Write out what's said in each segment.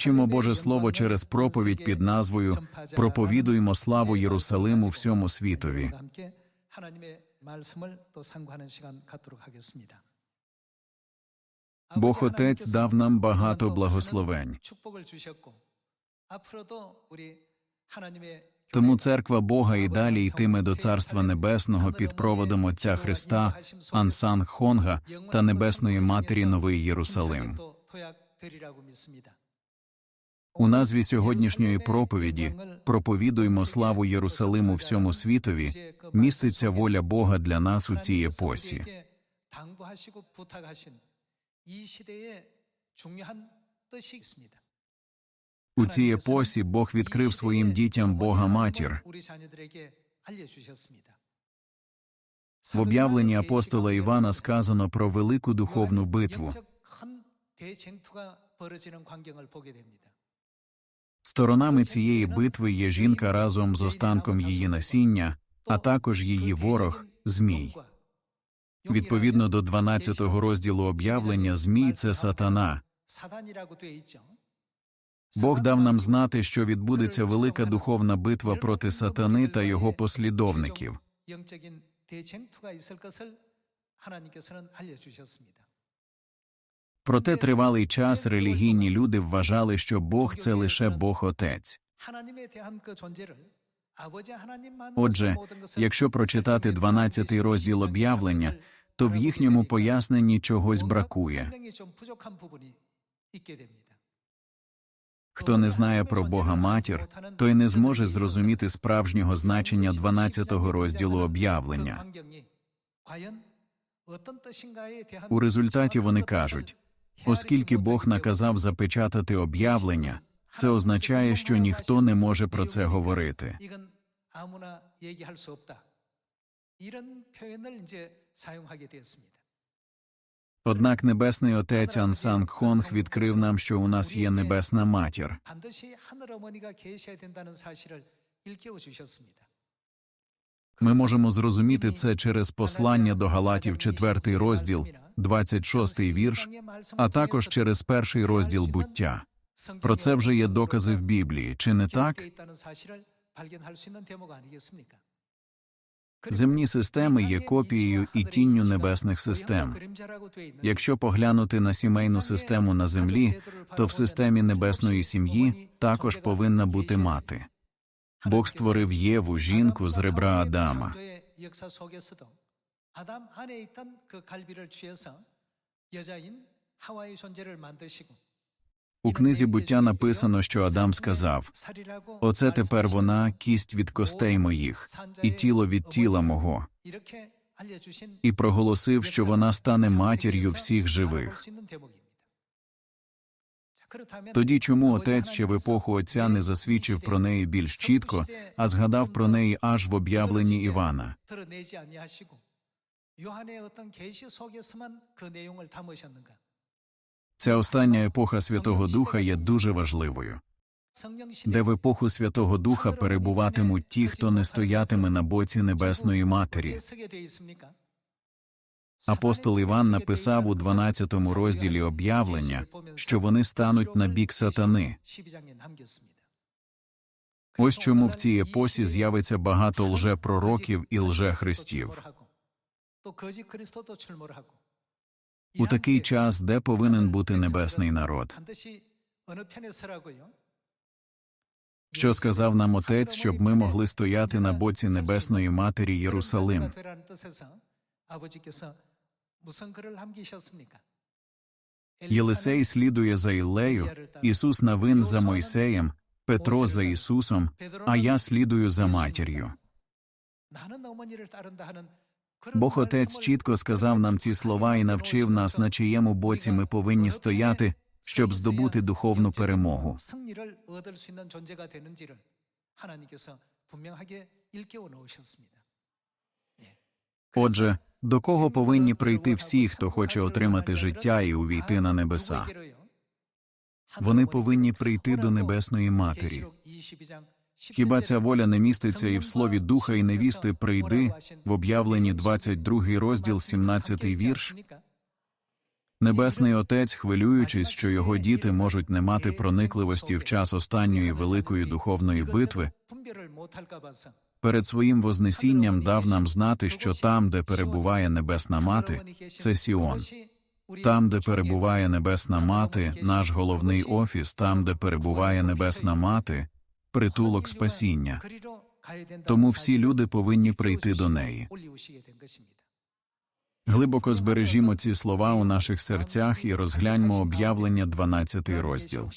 вивчимо Боже Слово через проповідь під назвою Проповідуємо славу Єрусалиму всьому світові. Бог Отець дав нам багато благословень. Тому церква Бога і далі йтиме до царства небесного під проводом Отця Христа, Ансан Хонга та Небесної Матері Новий Єрусалим. У назві сьогоднішньої проповіді проповідуємо славу Єрусалиму всьому світові. Міститься воля Бога для нас у цій епосі. У цій епосі Бог відкрив своїм дітям Бога матір. В об'явленні апостола Івана сказано про велику духовну битву. Сторонами цієї битви є жінка разом з останком її насіння, а також її ворог Змій. Відповідно до 12 розділу об'явлення, Змій це сатана. Бог дав нам знати, що відбудеться велика духовна битва проти сатани та його послідовників. Проте тривалий час релігійні люди вважали, що Бог це лише Бог Отець. Отже, якщо прочитати 12-й розділ об'явлення, то в їхньому поясненні чогось бракує. Хто не знає про Бога матір, той не зможе зрозуміти справжнього значення 12-го розділу об'явлення. У результаті вони кажуть Оскільки Бог наказав запечатати об'явлення, це означає, що ніхто не може про це говорити. Однак Небесний Отець Ансанг Хонг відкрив нам, що у нас є Небесна Матір. Ми можемо зрозуміти це через послання до Галатів, 4 розділ, 26 вірш, а також через перший розділ буття. Про це вже є докази в Біблії, чи не так? Земні системи є копією і тінню небесних систем. Якщо поглянути на сімейну систему на землі, то в системі небесної сім'ї також повинна бути мати. Бог створив Єву, жінку з ребра Адама. У книзі буття написано, що Адам сказав: Оце тепер вона кість від костей моїх, і тіло від тіла мого. І проголосив, що вона стане матір'ю всіх живих. Тоді чому отець ще в епоху отця не засвідчив про неї більш чітко, а згадав про неї аж в об'явленні Івана? Ця остання епоха Святого Духа є дуже важливою. Де в епоху Святого Духа перебуватимуть ті, хто не стоятиме на боці Небесної Матері. Апостол Іван написав у 12 розділі об'явлення, що вони стануть на бік сатани. Ось чому в цій епосі з'явиться багато лжепророків і лжехристів. У такий час, де повинен бути небесний народ. Що сказав нам отець, щоб ми могли стояти на боці небесної матері Єрусалим? Єлисей слідує за Іллею, Ісус Навин за Мойсеєм, Петро за Ісусом, а я слідую за матір'ю. Бог отець чітко сказав нам ці слова і навчив нас, на чиєму боці ми повинні стояти, щоб здобути духовну перемогу. Отже, до кого повинні прийти всі, хто хоче отримати життя і увійти на небеса. Вони повинні прийти до небесної матері. Хіба ця воля не міститься і в слові духа і невісти прийди в об'явленні 22 розділ, 17 вірш? Небесний отець, хвилюючись, що його діти можуть не мати проникливості в час останньої великої духовної битви, перед своїм вознесінням дав нам знати, що там, де перебуває Небесна Мати, це Сіон. Там, де перебуває Небесна Мати, наш головний офіс, там, де перебуває Небесна Мати, притулок спасіння. Тому всі люди повинні прийти до неї. Глибоко збережімо ці слова у наших серцях і розгляньмо об'явлення 12 розділ.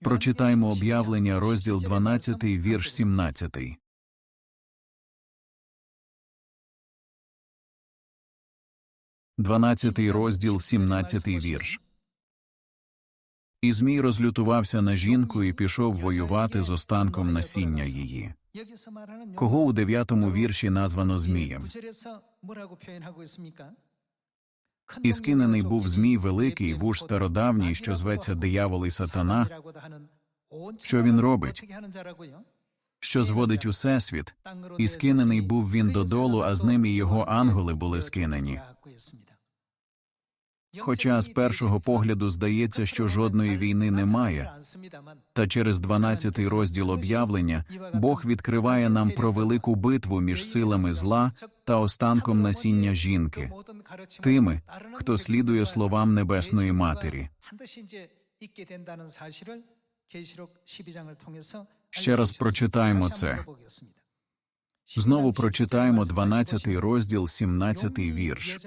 Прочитаймо об'явлення, розділ 12, вірш 17. Дванадцятий розділ, сімнадцятий вірш. І Змій розлютувався на жінку і пішов воювати з останком насіння її. Кого у дев'ятому вірші названо Змієм? І скинений був змій великий, вуж стародавній, що зветься диявол і сатана. Що він робить? Що зводить усесвіт? і скинений був він додолу, а з ним і його ангели були скинені. Хоча з першого погляду здається, що жодної війни немає, та через 12-й розділ об'явлення Бог відкриває нам про велику битву між силами зла та останком насіння жінки, тими, хто слідує словам Небесної Матері. Ще раз прочитаємо це. Знову прочитаємо 12 розділ, 17 вірш.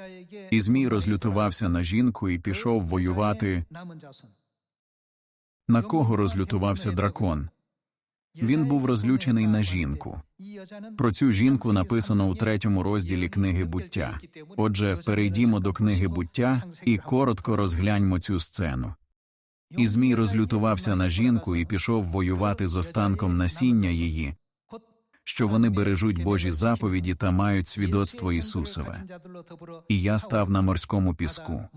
І Змій розлютувався на жінку і пішов воювати. На кого розлютувався дракон? Він був розлючений на жінку. Про цю жінку написано у третьому розділі книги буття. Отже, перейдімо до книги буття і коротко розгляньмо цю сцену. І Змій розлютувався на жінку і пішов воювати з останком насіння її, що вони бережуть Божі заповіді та мають свідоцтво Ісусове. І я став на морському піску.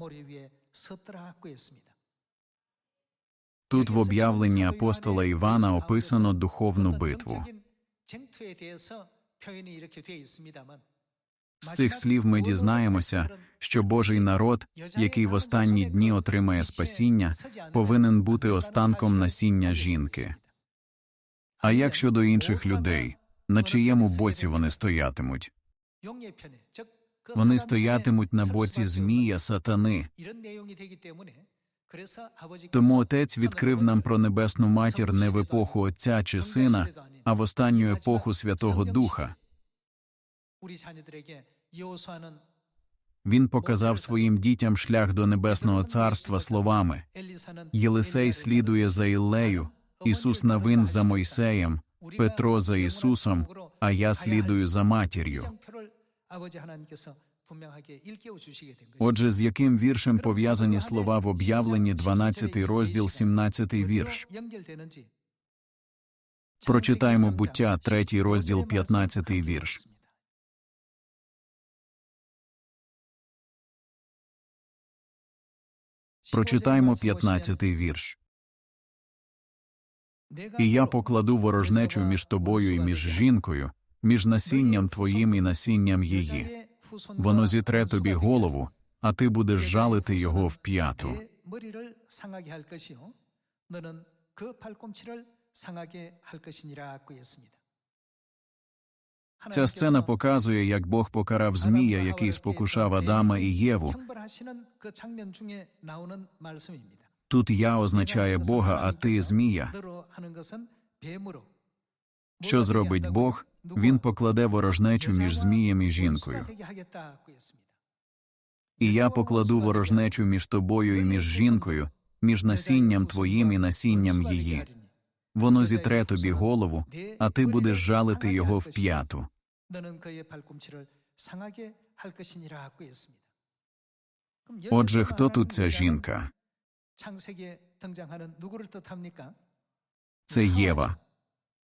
Тут в об'явленні апостола Івана описано духовну битву. З цих слів ми дізнаємося, що Божий народ, який в останні дні отримає спасіння, повинен бути останком насіння жінки. А як щодо інших людей, на чиєму боці вони стоятимуть? Вони стоятимуть на боці Змія, сатани. Тому Отець відкрив нам про небесну матір не в епоху Отця чи Сина, а в останню епоху Святого Духа. Він показав своїм дітям шлях до небесного царства словами Єлисей слідує за Іллею, Ісус Навин за Мойсеєм, Петро за Ісусом, а я слідую за матір'ю. Отже, з яким віршем пов'язані слова в об'явленні 12 розділ 17 вірш? Прочитаємо буття 3 розділ 15 вірш. Прочитаємо 15 вірш і я покладу ворожнечу між тобою і між жінкою, між насінням твоїм і насінням її. Воно зітре тобі голову, а ти будеш жалити його в п'яту. Ця сцена показує, як Бог покарав Змія, який спокушав Адама і Єву. Тут я означає Бога, а ти змія. Що зробить Бог? Він покладе ворожнечу між змієм і жінкою. І я покладу ворожнечу між тобою і між жінкою, між насінням твоїм і насінням її. Воно зітре тобі голову, а ти будеш жалити його в п'яту. Отже, хто тут ця жінка? Це Єва.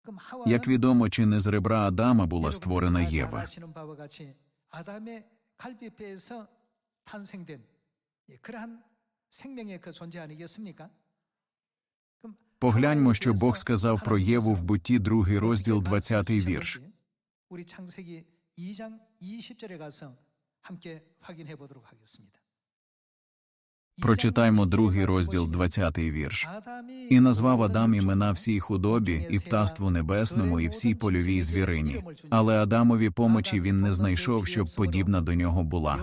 그럼 하와는 Як відомо, чи не з ребра Адама була створена 여러분이 다 잘 Єва. 아시는 바와 같이 아담의 갈비뼈에서 탄생된 예, 그러한 생명의 그 존재 아니겠습니까? 그럼 Погляньмо, 하와에 що Бог 대해서 сказав про Єву в бутті, другий розділ, 20 вірш. 우리 창세기 2장 20절에 가서 함께 확인해 보도록 하겠습니다. Прочитаймо другий розділ, 20 вірш. І назвав Адам імена всій худобі, і птаству небесному, і всій польовій звірині. Але Адамові помочі він не знайшов, щоб подібна до нього була.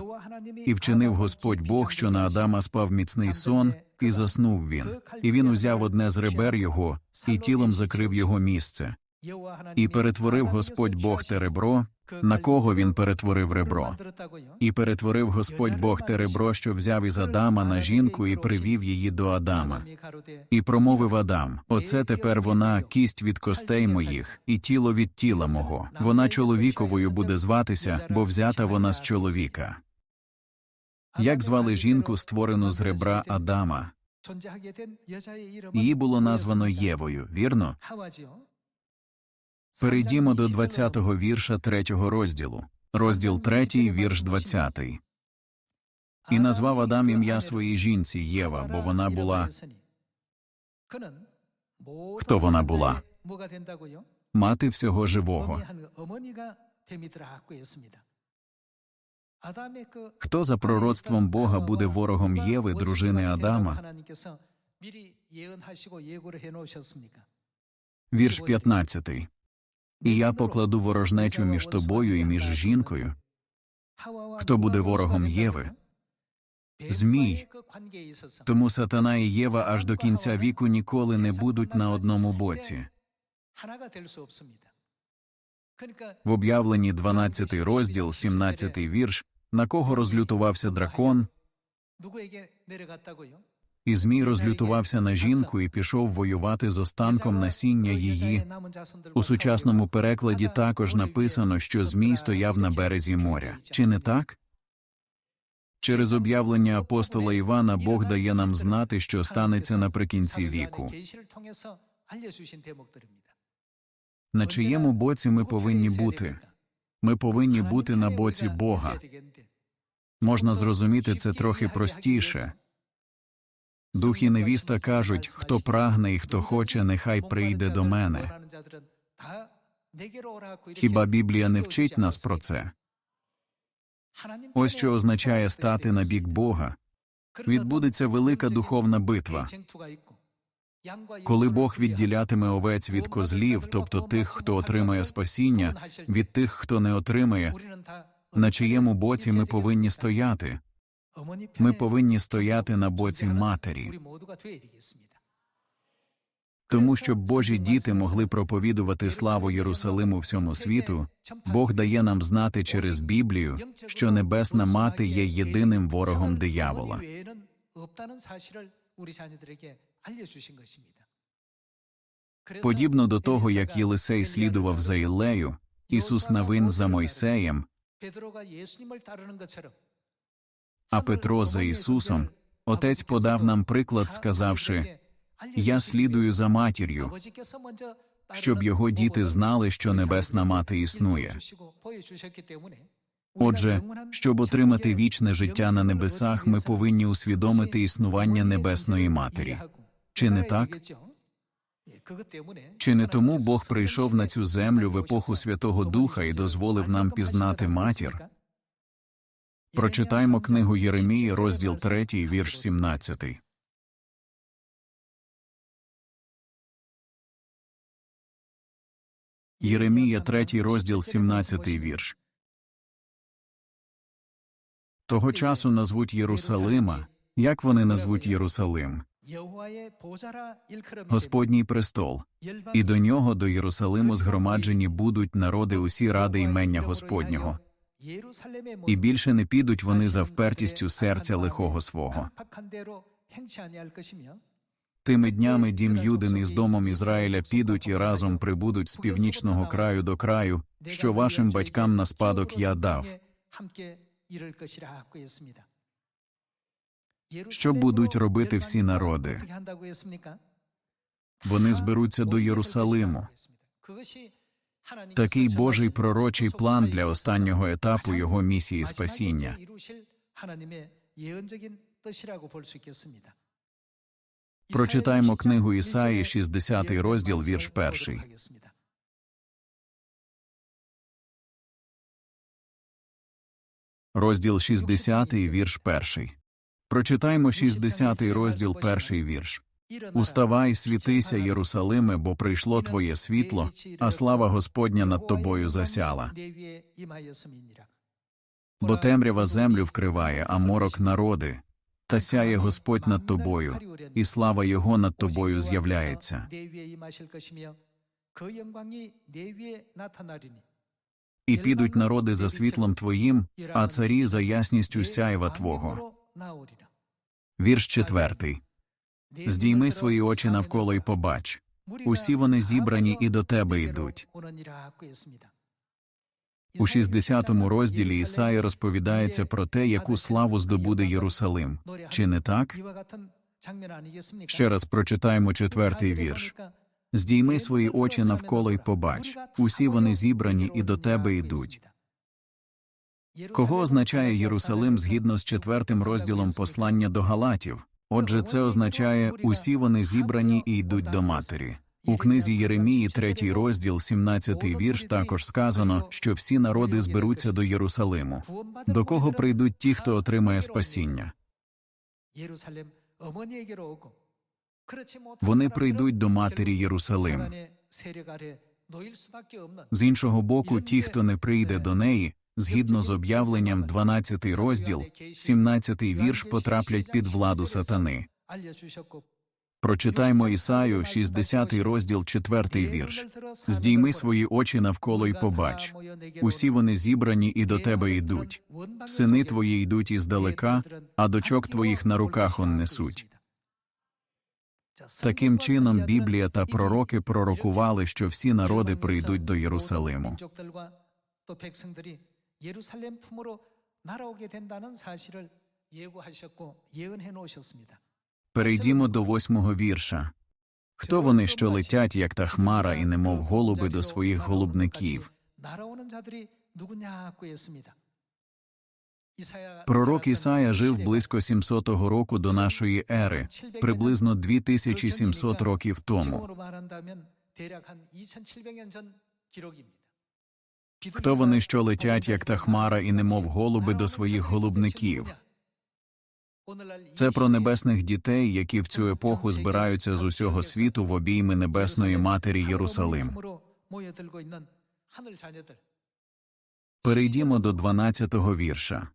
І вчинив Господь Бог, що на Адама спав міцний сон, і заснув він. І він узяв одне з ребер його, і тілом закрив його місце. І перетворив Господь Бог те ребро, на кого він перетворив ребро. І перетворив Господь Бог те ребро, що взяв із Адама на жінку і привів її до Адама. І промовив Адам: Оце тепер вона кість від костей моїх, і тіло від тіла мого. Вона чоловіковою буде зватися, бо взята вона з чоловіка. Як звали жінку, створену з ребра Адама? Її було названо Євою, вірно? Перейдімо до 20-го вірша 3-го розділу. Розділ 3, вірш 20. І назвав Адам ім'я своїй жінці Єва, бо вона була Хто вона була? мати всього живого. Хто за пророцтвом Бога буде ворогом Єви, дружини Адама? Вірш 15. І я покладу ворожнечу між тобою і між жінкою. Хто буде ворогом Єви? Змій. Тому сатана і Єва аж до кінця віку ніколи не будуть на одному боці. В об'явленні 12 розділ, 17 вірш, на кого розлютувався дракон, і Змій розлютувався на жінку і пішов воювати з останком насіння її. У сучасному перекладі також написано, що Змій стояв на березі моря. Чи не так? Через об'явлення апостола Івана Бог дає нам знати, що станеться наприкінці віку. На чиєму боці ми повинні бути? Ми повинні бути на боці Бога. Можна зрозуміти це трохи простіше. Дух і невіста кажуть, хто прагне і хто хоче, нехай прийде до мене. Хіба Біблія не вчить нас про це? Ось що означає стати на бік Бога. Відбудеться велика духовна битва. Коли Бог відділятиме овець від козлів, тобто тих, хто отримає спасіння, від тих, хто не отримає, на чиєму боці ми повинні стояти? Ми повинні стояти на боці матері, тому щоб Божі діти могли проповідувати славу Єрусалиму всьому світу. Бог дає нам знати через Біблію, що небесна мати є єдиним ворогом диявола. Подібно до того, як Єлисей слідував за Іллею, Ісус Навин за Мойсеєм, а Петро за Ісусом, Отець подав нам приклад, сказавши: Я слідую за матір'ю, щоб його діти знали, що небесна мати існує. Отже, щоб отримати вічне життя на небесах, ми повинні усвідомити існування небесної матері. Чи не так? Чи не тому Бог прийшов на цю землю в епоху Святого Духа і дозволив нам пізнати матір? Прочитаймо книгу Єремії, розділ 3, вірш 17. Єремія, 3, розділ 17, вірш. Того часу назвуть Єрусалима. Як вони назвуть Єрусалим? Господній престол. І до нього, до Єрусалиму, згромаджені будуть народи усі ради імення Господнього. І більше не підуть вони за впертістю серця лихого свого. Тими днями дім Юдин із домом Ізраїля підуть і разом прибудуть з північного краю до краю, що вашим батькам на спадок я дав. Що будуть робити всі народи? Вони зберуться до Єрусалиму. Такий Божий пророчий план для останнього етапу його місії спасіння. Прочитаймо книгу Ісаї, 60 розділ, вірш перший. розділ 60, вірш 1. Прочитаймо 60 розділ, перший вірш. Уставай, світися, Єрусалиме, бо прийшло твоє світло, а слава Господня над тобою засяла. Бо темрява землю вкриває, а морок народи. Та сяє Господь над тобою, і слава Його над тобою з'являється. І підуть народи за світлом твоїм, а царі за ясністю сяєва твого. Вірш четвертий. Здійми свої очі навколо й побач. Усі вони зібрані і до тебе йдуть. У 60-му розділі Ісаї розповідається про те, яку славу здобуде Єрусалим. Чи не так? Ще раз прочитаємо четвертий вірш. Здійми свої очі навколо й побач. Усі вони зібрані і до тебе йдуть. Кого означає Єрусалим згідно з четвертим розділом послання до Галатів? Отже, це означає усі вони зібрані і йдуть до матері. У книзі Єремії, третій розділ, 17 вірш, також сказано, що всі народи зберуться до Єрусалиму. До кого прийдуть ті, хто отримає спасіння? Вони прийдуть до матері Єрусалим. З іншого боку, ті, хто не прийде до неї, згідно з об'явленням 12 розділ, 17 вірш потраплять під владу сатани. Прочитаймо Ісаю, 60 розділ, 4 вірш. Здійми свої очі навколо й побач. Усі вони зібрані і до тебе йдуть. Сини твої йдуть іздалека, а дочок твоїх на руках он несуть. Таким чином, Біблія та пророки пророкували, що всі народи прийдуть до Єрусалиму. 예루살렘 품으로 날아오게 된다는 사실을 예고하셨고 예언해 놓으셨습니다. Перейдімо до восьмого вірша. Хто вони, що летять, як та хмара, і немов голуби до своїх голубників? 날아오는 자들이 누구냐 구했습니다. 이사야 Пророк Ісая жив близько 700 року до нашої ери, приблизно 2700 років тому. Хто вони, що летять, як та хмара, і немов голуби до своїх голубників? Це про небесних дітей, які в цю епоху збираються з усього світу в обійми небесної матері Єрусалим. Перейдімо до 12-го вірша.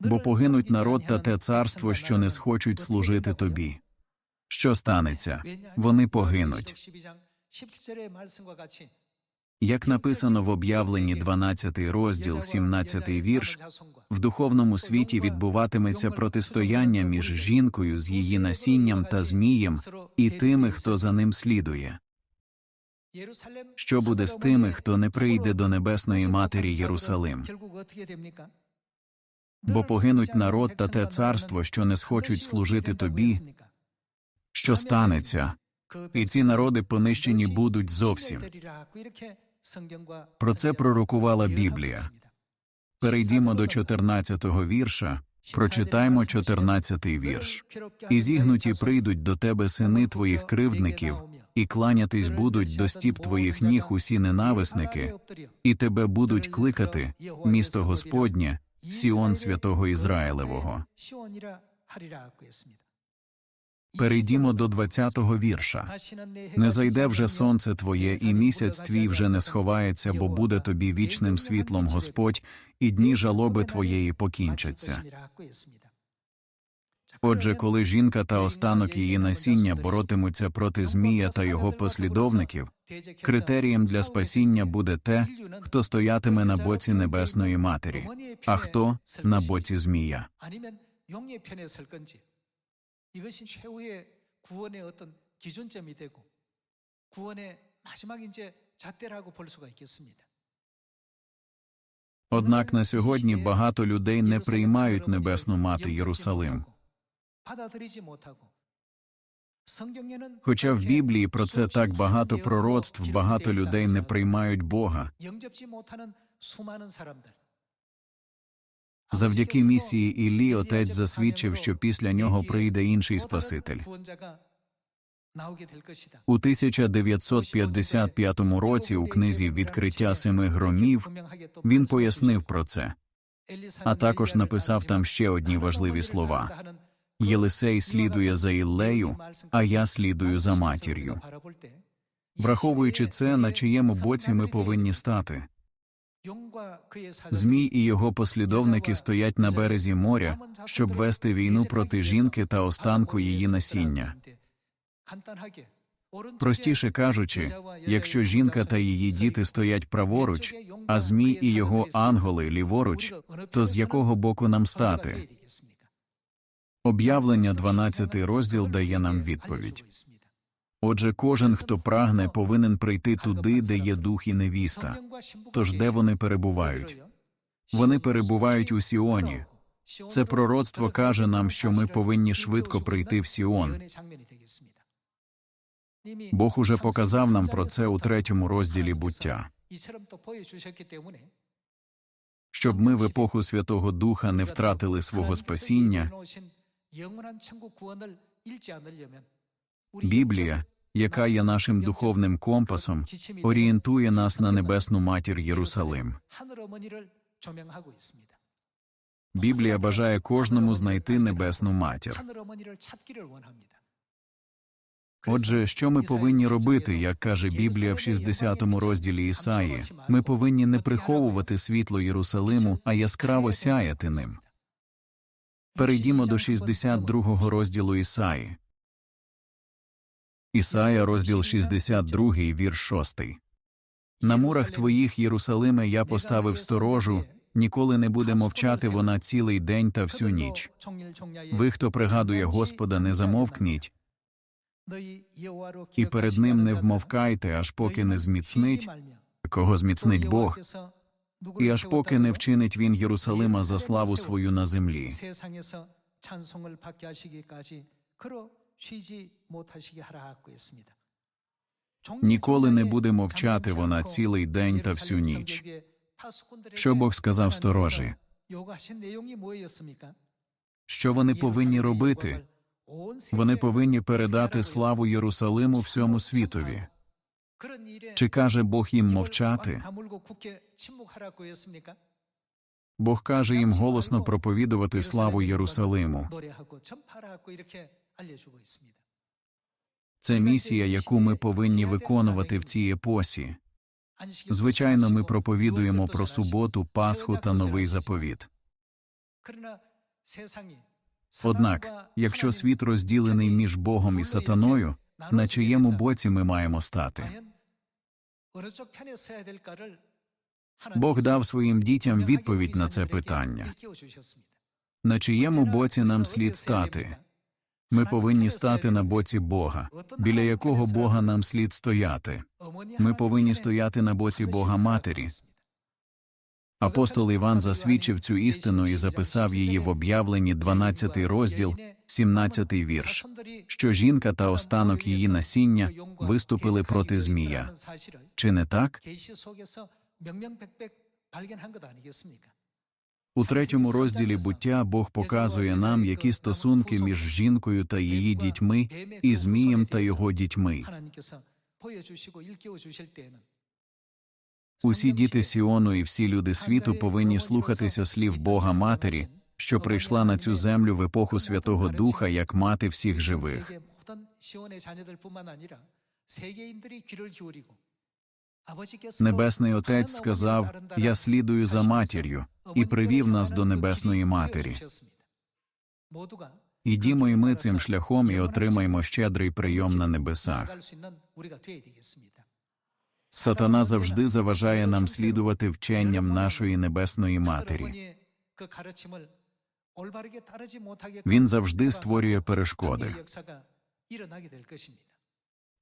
Бо погинуть народ та те царство, що не схочуть служити тобі. Що станеться? Вони погинуть. Як написано в об'явленні 12 розділ, 17 вірш, в духовному світі відбуватиметься протистояння між жінкою з її насінням та змієм і тими, хто за ним слідує. Що буде з тими, хто не прийде до небесної матері Єрусалим? Бо погинуть народ та те царство, що не схочуть служити тобі. Що станеться? І ці народи понищені будуть зовсім. Про це пророкувала Біблія. Перейдімо до 14-го вірша, прочитаймо 14-й вірш. І зігнуті прийдуть до тебе сини твоїх кривдників, і кланятись будуть до стіп твоїх ніг усі ненависники, і тебе будуть кликати, місто Господнє, Сіон святого Ізраїлевого. Перейдімо до 20-го вірша. Не зайде вже сонце твоє, і місяць твій вже не сховається, бо буде тобі вічним світлом Господь, і дні жалоби твоєї покінчаться. Отже, коли жінка та останок її насіння боротимуться проти Змія та його послідовників, критерієм для спасіння буде те, хто стоятиме на боці Небесної Матері, а хто на боці Змія. 이것이 최후의 구원의 어떤 기준점이 되고 구원의 마지막 이제 잣대라고 볼 수가 있겠습니다. Однак на сьогодні багато людей не приймають небесну мати Єрусалим. 받아들이지 못하고 성경에는 Хоча в 그렇게 Біблії про це так 수없이 багато 많은 пророцтв, 예언도 багато 기록되어 людей 있다 не 할지라도 приймають Бога. Завдяки місії Іллі отець засвідчив, що після нього прийде інший Спаситель. У 1955 році у книзі Відкриття семи громів він пояснив про це, а також написав там ще одні важливі слова. Єлисей слідує за Іллею, а я слідую за матір'ю. Враховуючи це, на чиєму боці ми повинні стати. Змій і його послідовники стоять на березі моря, щоб вести війну проти жінки та останку її насіння. Простіше кажучи, якщо жінка та її діти стоять праворуч, а змій і його ангели ліворуч, то з якого боку нам стати? Об'явлення 12 розділ дає нам відповідь. Отже, кожен, хто прагне, повинен прийти туди, де є дух і невіста. Тож де вони перебувають? Вони перебувають у Сіоні. Це пророцтво каже нам, що ми повинні швидко прийти в Сіон. Бог уже показав нам про це у третьому розділі буття. Щоб ми в епоху Святого Духа не втратили свого спасіння, Біблія, яка є нашим духовним компасом, орієнтує нас на небесну матір Єрусалим. Біблія бажає кожному знайти небесну матір. Отже, що ми повинні робити, як каже Біблія в 60-му розділі Ісаї? Ми повинні не приховувати світло Єрусалиму, а яскраво сяяти ним. Перейдімо до 62-го розділу Ісаї. Ісая, розділ 62, вірш 6. На мурах твоїх, Єрусалиме, я поставив сторожу, ніколи не буде мовчати вона цілий день та всю ніч. Ви, хто пригадує Господа, не замовкніть, і перед ним не вмовкайте, аж поки не зміцнить, кого зміцнить Бог, і аж поки не вчинить він Єрусалима за славу свою на землі. Ніколи не буде мовчати вона цілий день та всю ніч. Що Бог сказав сторожі? Що вони повинні робити? Вони повинні передати славу Єрусалиму всьому світові. Чи каже Бог їм мовчати? Бог каже їм голосно проповідувати славу Єрусалиму. Це місія, яку ми повинні виконувати в цій епосі. Звичайно, ми проповідуємо про суботу, Пасху та новий заповіт. Однак, якщо світ розділений між Богом і сатаною, на чиєму боці ми маємо стати? Бог дав своїм дітям відповідь на це питання. На чиєму боці нам слід стати? Ми повинні стати на боці Бога, біля якого Бога нам слід стояти. Ми повинні стояти на боці Бога Матері. Апостол Іван засвідчив цю істину і записав її в об'явленні 12 розділ, 17 вірш, що жінка та останок її насіння виступили проти Змія. Чи не так? У третьому розділі буття Бог показує нам, які стосунки між жінкою та її дітьми і Змієм та його дітьми. Усі діти Сіону і всі люди світу повинні слухатися слів Бога Матері, що прийшла на цю землю в епоху Святого Духа як мати всіх живих. Небесний Отець сказав: Я слідую за матір'ю і привів нас до Небесної Матері. Ідімо і ми цим шляхом і отримаємо щедрий прийом на небесах. Сатана завжди заважає нам слідувати вченням нашої небесної матері. Він завжди створює перешкоди.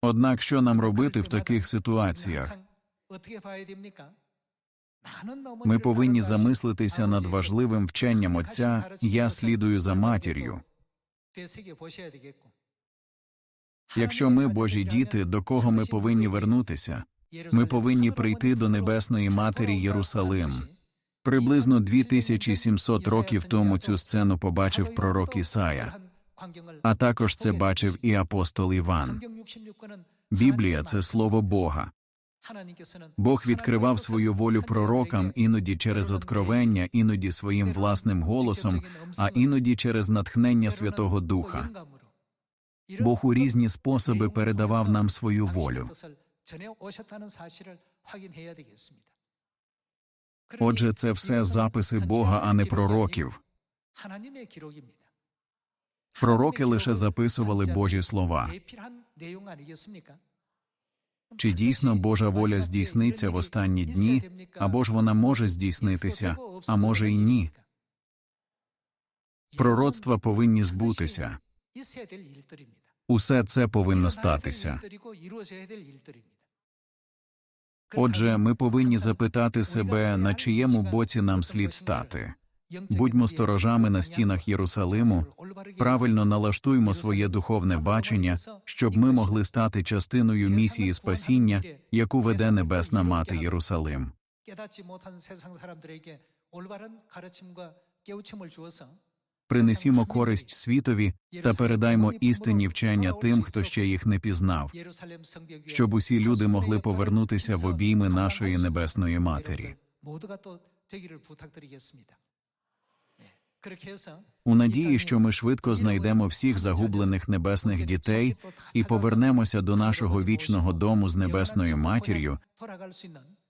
Однак, що нам робити в таких ситуаціях? Ми повинні замислитися над важливим вченням Отця Я слідую за матір'ю. Якщо ми Божі діти, до кого ми повинні вернутися? Ми повинні прийти до Небесної Матері Єрусалим. Приблизно 2700 років тому цю сцену побачив пророк Ісая, а також це бачив і апостол Іван. Біблія це слово Бога. Бог відкривав свою волю пророкам іноді через откровення, іноді своїм власним голосом, а іноді через натхнення Святого Духа. Бог у різні способи передавав нам свою волю. Отже, це все записи Бога, а не пророків. Пророки лише записували Божі слова. Чи дійсно Божа воля здійсниться в останні дні, або ж вона може здійснитися, а може й ні? Пророцтва повинні збутися. Усе це повинно статися. Отже, ми повинні запитати себе, на чиєму боці нам слід стати. Будьмо сторожами на стінах Єрусалиму, правильно налаштуймо своє духовне бачення, щоб ми могли стати частиною місії спасіння, яку веде Небесна Мати Єрусалим. Принесімо користь світові та передаймо істинні вчення тим, хто ще їх не пізнав, щоб усі люди могли повернутися в обійми нашої небесної матері. У надії, що ми швидко знайдемо всіх загублених небесних дітей і повернемося до нашого вічного дому з небесною матір'ю.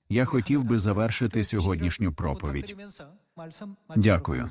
Я хотів би завершити сьогоднішню проповідь. Дякую.